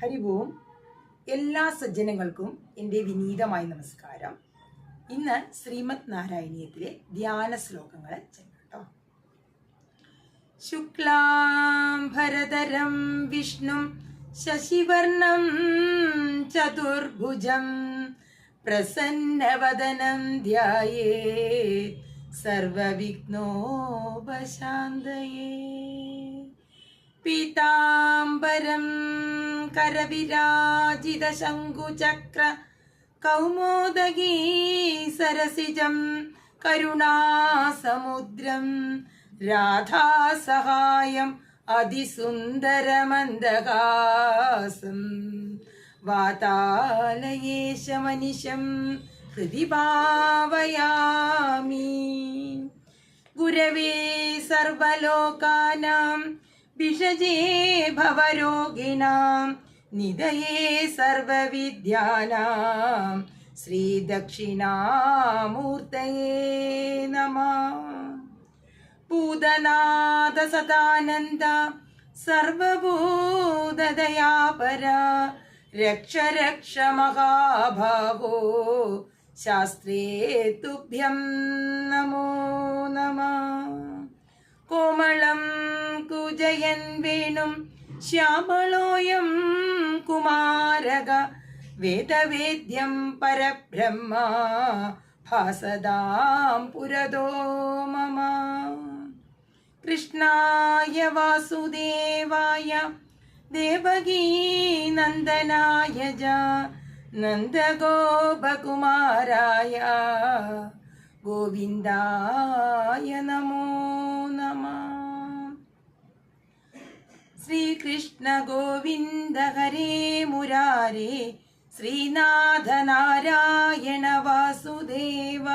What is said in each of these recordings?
ഹരിവും എല്ലാ സജ്ജനങ്ങൾക്കും എന്റെ വിനീതമായ നമസ്കാരം. ഇന്ന് ശ്രീമത് നാരായണീയത്തിലെ ധ്യാന ശ്ലോകങ്ങൾ ചെല്ലട്ടോ ശുക്ലാംഭരതരം വിഷ്ണു ശശിവർണം ചതുർഭുജം പ്രസന്നവദനം ധ്യായേ സർവവിഘ്നോപശാന്തയേ. പീതാംബരം കരവിരാജിതശങ്കുചക്ര കൗമോദഗീ സരസിജം കരുണാസമുദ്രം രാധാസഹായം അതിസുന്ദരമന്ദകാസം വാതാലയേശമനിശം ഹൃദി ഭാവയാമി ഗുരവേ സർവലോകാനാം ഭവരോഗിണാം നിധയേ സർവവിദ്യാനാം ശ്രീദക്ഷിണാമൂർത്തയേ നമ. ഭൂതനാഥ സദാനന്ദ സർവഭൂതദയാപര രക്ഷ രക്ഷ മഹാഭാഗോ ശാസ്ത്രേ തുഭ്യം നമോ നമ. കോമളം കുജയൻ വേണും ശ്യാമളോയം കുമാരക വേദവേദ്യം പരബ്രഹ്മ ഭാസദാം പുരതോ മമ. കൃഷ്ണായ വാസുദേവായ ദേവകീ നന്ദനായ ജ നന്ദഗോപകുമാരായ ഗോവിന്ദായ നമ. ശ്രീകൃഷ്ണ ഗോവിന്ദ ഹരേ മുരാരേ. ശ്രീനാഥ നാരായണ വാസുദേവ.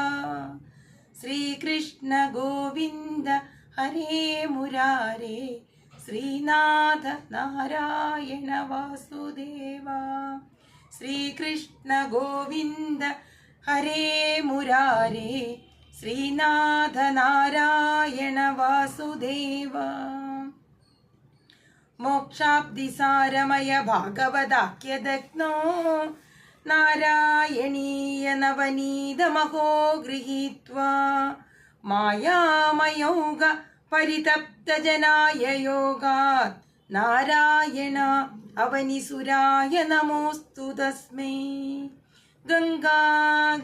ശ്രീകൃഷ്ണ ഗോവിന്ദ ഹരേ മുരാരേ. ശ്രീനാഥ നാരായണ വാസുദേവ. ശ്രീകൃഷ്ണ ഗോവിന്ദ ഹരേ മുരാരേ. ശ്രീനാഥ നാരായണ വാസുദേവ. മോക്ഷാബ്ദിസാരമയ ഭാഗവതാഖ്യദഗ്നോ നാരായണീയ നവനീതമഹോ ഗൃഹീത്വാ മായാമയോഗ പരിതപ്തജനായ യോഗാത് നാരായണ അവനിസുരായ നമോസ്തു തസ്മൈ. ഗംഗാ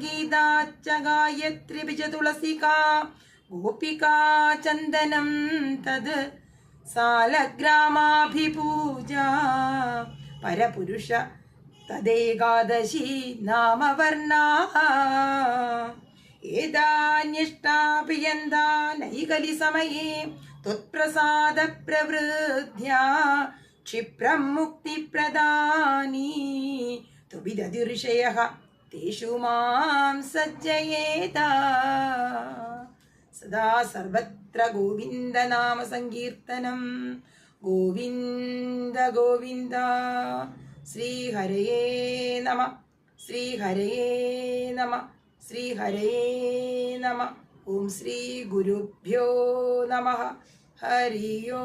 ഗീതാച്ച ഗായത്രി ബിജ തുളസിക ഗോപിക ചന്ദനം തത് സാലഗ്രാമാഭിപൂജ. പരപുരുഷ തദേകാദശി നാമവർണാ ഏതാന്യഷ്ടാപിയന്താ നൈകലി സമയേ ത്വത്പ്രസാദ പ്രവൃദ്ധ്യാ ക്ഷിപ്രം മുക്തിപ്രദാനി. തുവിദതിഋഷയഃ തേഷു മാം സജ്ജയേത. സദാ സർവത്ര ഗോവിന്ദനാമ സങ്കീർത്തനം ഗോവിന്ദ ഗോവിന്ദ ശ്രീഹരയേ നമ ശ്രീഹരയേ നമ ശ്രീഹരയേ നമ. ഓം ശ്രീ ഗുരുഭ്യോ നമ ഹരിയോ.